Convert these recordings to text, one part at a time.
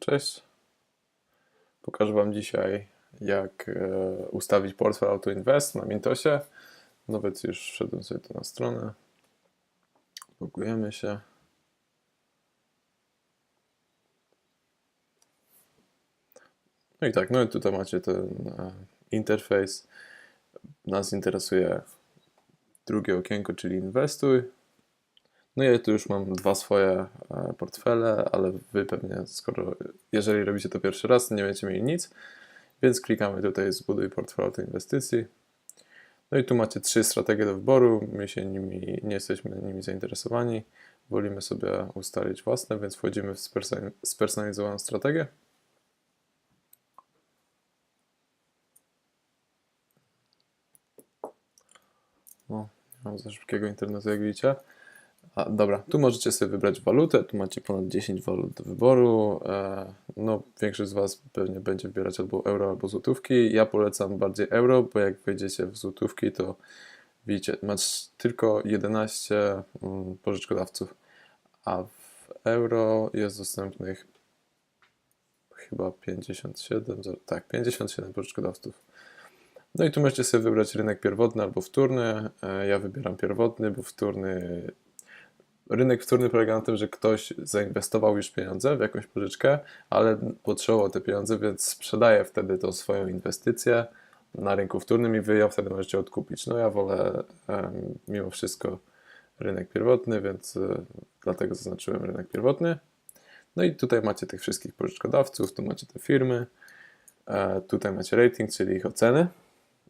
Cześć. Pokażę Wam dzisiaj, jak e, ustawić portfel Auto Invest na Mintosie. Nawet już wszedłem sobie tu na stronę. Logujemy się. No i tak, no i tutaj macie ten e, interfejs. Nas interesuje drugie okienko, czyli inwestuj. No ja tu już mam dwa swoje e, portfele, ale wy pewnie, skoro jeżeli robicie to pierwszy raz, nie będziecie mieli nic, więc klikamy tutaj zbuduj portfel inwestycji. No i tu macie trzy strategie do wyboru, my się nimi, nie jesteśmy nimi zainteresowani, wolimy sobie ustalić własne, więc wchodzimy w spersonali- spersonalizowaną strategię. No, nie mam za szybkiego internetu, jak widzicie. A, dobra, tu możecie sobie wybrać walutę, tu macie ponad 10 walut do wyboru. E, no, większość z Was pewnie będzie wybierać albo euro, albo złotówki. Ja polecam bardziej euro, bo jak wejdziecie w złotówki, to widzicie, masz tylko 11 mm, pożyczkodawców, a w euro jest dostępnych chyba 57, za- tak, 57 pożyczkodawców. No i tu możecie sobie wybrać rynek pierwotny albo wtórny. E, Ja wybieram pierwotny, bo wtórny rynek wtórny polega na tym, że ktoś zainwestował już pieniądze w jakąś pożyczkę, ale potrzebował te pieniądze, więc sprzedaje wtedy tą swoją inwestycję na rynku wtórnym i wy ją wtedy możecie odkupić. No ja wolę mimo wszystko rynek pierwotny, więc e, dlatego zaznaczyłem rynek pierwotny. No i tutaj macie tych wszystkich pożyczkodawców, tu macie te firmy, e, tutaj macie rating, czyli ich oceny.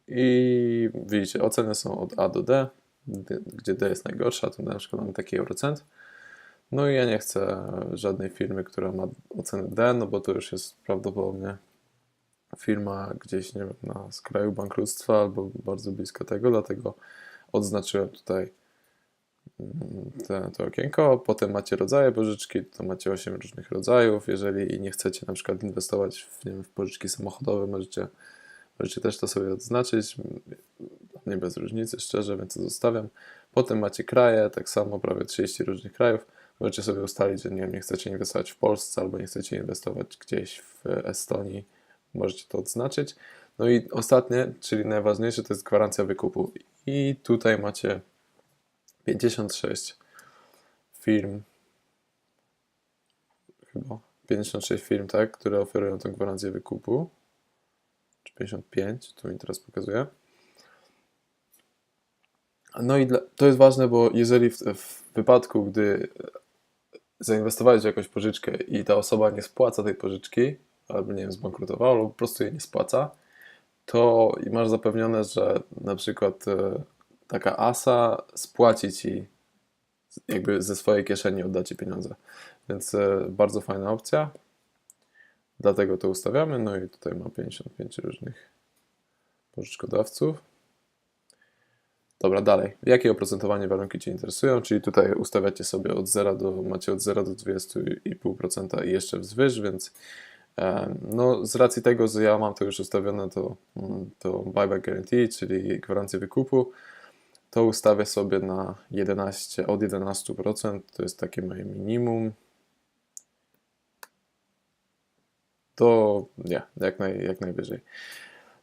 I widzicie, oceny są od A do D- gdzie D jest najgorsza, to na przykład mamy taki Eurocent. No i ja nie chcę żadnej firmy, która ma ocenę D, no bo to już jest prawdopodobnie firma gdzieś, nie wiem, na skraju bankructwa albo bardzo blisko tego, dlatego odznaczyłem tutaj mm, te, to okienko. Potem macie rodzaje pożyczki, to macie 8 różnych rodzajów. Jeżeli nie chcecie na przykład inwestować w, nie wiem, w pożyczki samochodowe, możecie Możecie też to sobie odznaczyć. Mnie bez różnicy, szczerze, więc to zostawiam. Potem macie kraje, tak samo prawie 30 różnych krajów. Możecie sobie ustalić, że nie, nie chcecie inwestować w Polsce albo nie chcecie inwestować gdzieś w Estonii. Możecie to odznaczyć. No i ostatnie, czyli najważniejsze, to jest gwarancja wykupu. I tutaj macie 56 firm, chyba 56 firm, tak, które oferują tę gwarancję wykupu czy 55, tu mi teraz pokazuje. No i dla, to jest ważne, bo jeżeli w, w wypadku, gdy zainwestowałeś w jakąś pożyczkę i ta osoba nie spłaca tej pożyczki, albo nie wiem, zbankrutowała, albo po prostu jej nie spłaca, to masz zapewnione, że na przykład e, taka asa spłaci ci jakby ze swojej kieszeni odda ci pieniądze. Więc e, bardzo fajna opcja. Dlatego to ustawiamy. No i tutaj ma 55 różnych pożyczkodawców. Dobra, dalej. Jakie oprocentowanie warunki Cię interesują? Czyli tutaj ustawiacie sobie od 0 do, macie od 0 do 20,5% i jeszcze wzwyż, więc no, z racji tego, że ja mam to już ustawione, to, mm, to buyback guarantee, czyli gwarancję wykupu, to ustawię sobie na 11, od 11%, to jest takie moje minimum. to nie, jak, naj, jak najwyżej.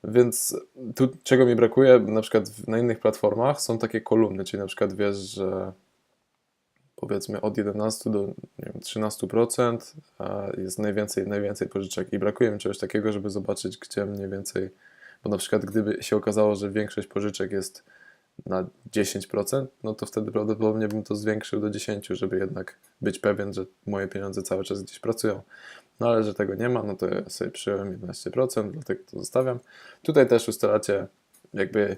Więc tu czego mi brakuje, na przykład na innych platformach są takie kolumny, czyli na przykład wiesz, że powiedzmy od 11 do wiem, 13% a jest najwięcej, najwięcej pożyczek i brakuje mi czegoś takiego, żeby zobaczyć, gdzie mniej więcej, bo na przykład gdyby się okazało, że większość pożyczek jest na 10%, no to wtedy prawdopodobnie bym to zwiększył do 10%, żeby jednak być pewien, że moje pieniądze cały czas gdzieś pracują. No ale że tego nie ma, no to ja sobie przyjąłem 11%, dlatego to zostawiam. Tutaj też ustalacie jakby,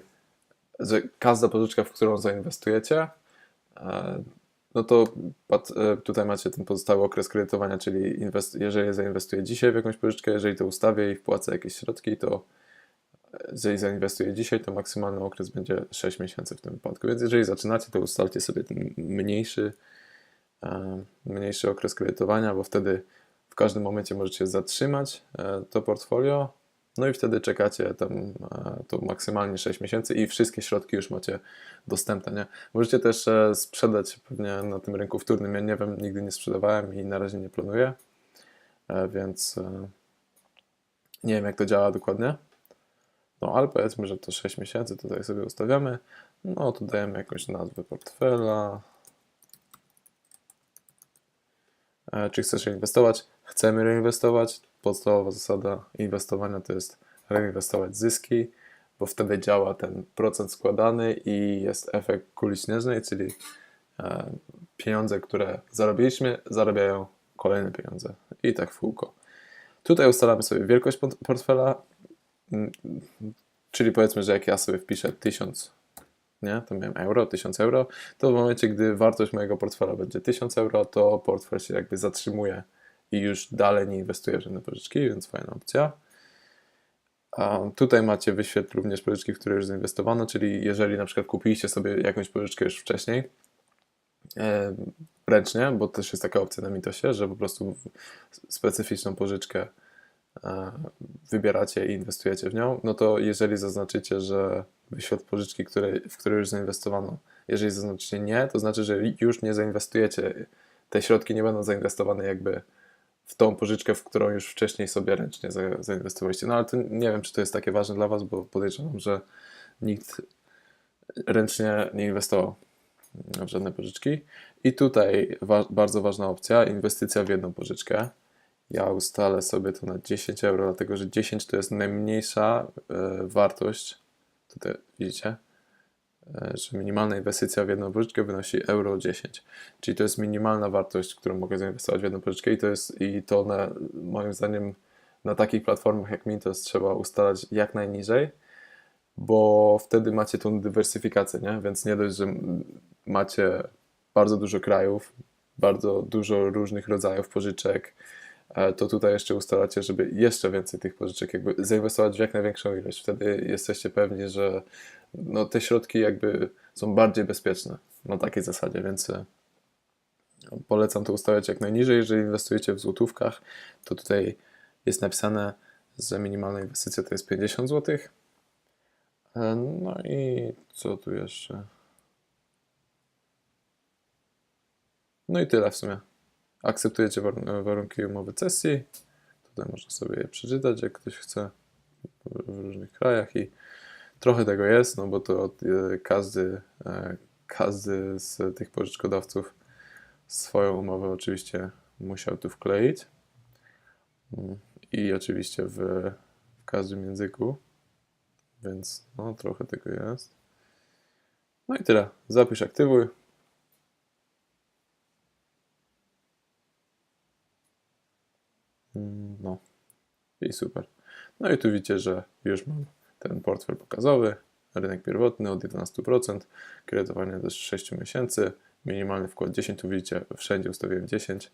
że każda pożyczka, w którą zainwestujecie, e, no to e, tutaj macie ten pozostały okres kredytowania, czyli jeżeli zainwestuję dzisiaj w jakąś pożyczkę, jeżeli to ustawię i wpłacę jakieś środki, to jeżeli zainwestuję dzisiaj, to maksymalny okres będzie 6 miesięcy w tym wypadku. Więc jeżeli zaczynacie, to ustalcie sobie ten mniejszy, e, mniejszy okres kredytowania, bo wtedy w każdym momencie możecie zatrzymać e, to portfolio, no i wtedy czekacie tam e, to maksymalnie 6 miesięcy i wszystkie środki już macie dostępne. Nie? Możecie też e, sprzedać pewnie na tym rynku wtórnym. Ja nie wiem, nigdy nie sprzedawałem i na razie nie planuję. więc nie wiem jak to działa dokładnie. No ale powiedzmy, że to 6 miesięcy tutaj sobie ustawiamy. No tu dajemy jakąś nazwę portfela. Czy chcesz reinwestować? Chcemy reinwestować. Podstawowa zasada inwestowania to jest reinwestować zyski, bo wtedy działa ten procent składany i jest efekt kuli śnieżnej, czyli e, pieniądze, które zarobiliśmy, zarabiają kolejne pieniądze i tak w kółko. Tutaj ustalamy sobie wielkość port- portfela, mm, czyli powiedzmy, że jak ja sobie wpiszę 1000, nie, to miałem euro, 1000 euro, to w momencie, gdy wartość mojego portfela będzie 1000 euro, to portfel się jakby zatrzymuje i już dalej nie inwestuje w żadne pożyczki, więc fajna opcja. Tutaj macie wyświetl również pożyczki, w które już zainwestowano, czyli jeżeli na przykład kupiliście sobie jakąś pożyczkę już wcześniej, ręcznie, bo też jest taka opcja na Mitosie, że po prostu specyficzną pożyczkę e, wybieracie i inwestujecie w nią, no to jeżeli zaznaczycie, że wyświetl pożyczki, które, w które już zainwestowano, jeżeli zaznaczycie nie, to znaczy, że już nie zainwestujecie, te środki nie będą zainwestowane jakby w tą pożyczkę, w którą już wcześniej sobie ręcznie za- zainwestowaliście. No ale to nie wiem, czy to jest takie ważne dla Was, bo podejrzewam, że nikt ręcznie nie inwestował w żadne pożyczki. I tutaj wa- bardzo ważna opcja, inwestycja w jedną pożyczkę. Ja ustalę sobie to na 10 euro, dlatego że 10 to jest najmniejsza e, wartość. Tutaj widzicie, że minimalna inwestycja w jedną pożyczkę wynosi euro 10. Czyli to jest minimalna wartość, którą mogę zainwestować w jedną pożyczkę i to jest i to na, moim zdaniem na takich platformach jak Mintos trzeba ustalać jak najniżej, bo wtedy macie tą dywersyfikację, nie? Więc nie dość, że macie bardzo dużo krajów, bardzo dużo różnych rodzajów pożyczek, e, to tutaj jeszcze ustalacie, żeby jeszcze więcej tych pożyczek jakby zainwestować w jak największą ilość. Wtedy jesteście pewni, że no, te środki jakby są bardziej bezpieczne na takiej zasadzie, więc e, polecam to ustawiać jak najniżej. Jeżeli inwestujecie w złotówkach, to tutaj jest napisane, że minimalna inwestycja to jest 50 zł. E, No i co tu jeszcze? No i tyle w sumie. Akceptujecie warun- warunki umowy cesji. Tutaj można sobie je przeczytać, jak ktoś chce w w różnych krajach i trochę tego jest, no bo to e, każdy, e, każdy z tych pożyczkodawców swoją umowę oczywiście musiał tu wkleić. Mm, I oczywiście w, w każdym języku, więc no trochę tego jest. No i tyle. Zapisz, aktywuj. I super. No i tu widzicie, że już mam ten portfel pokazowy, rynek pierwotny od 11%, kredytowanie też 6 miesięcy, minimalny wkład 10, tu widzicie, wszędzie ustawiłem 10.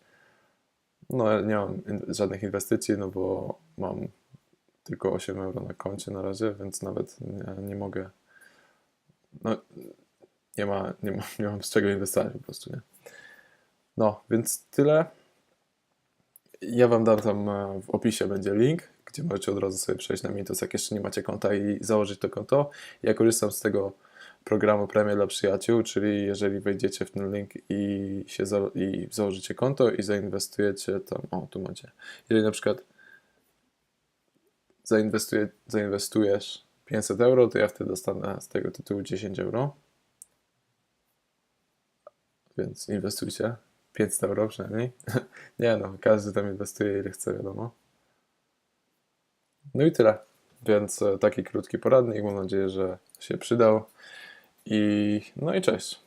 No nie mam żadnych inwestycji, no bo mam tylko 8 euro na koncie na razie, więc nawet nie, nie mogę, no nie ma, nie, ma, nie mam z czego inwestować po prostu, nie? No, więc tyle. Ja Wam dam tam e, w opisie będzie link, gdzie możecie od razu sobie przejść na Mintos, jak jeszcze nie macie konta i założyć to konto. Ja korzystam z tego programu Premia dla Przyjaciół, czyli jeżeli wejdziecie w ten link i, się za, i założycie konto i zainwestujecie tam, o tu macie, jeżeli na przykład zainwestuje, zainwestujesz 500 euro, to ja wtedy dostanę z tego tytułu 10 euro. Więc inwestujcie. 500 euro przynajmniej. Nie no, każdy tam inwestuje ile chce, wiadomo. No i tyle. Więc e, taki krótki poradnik. Mam nadzieję, że się przydał. I no i cześć.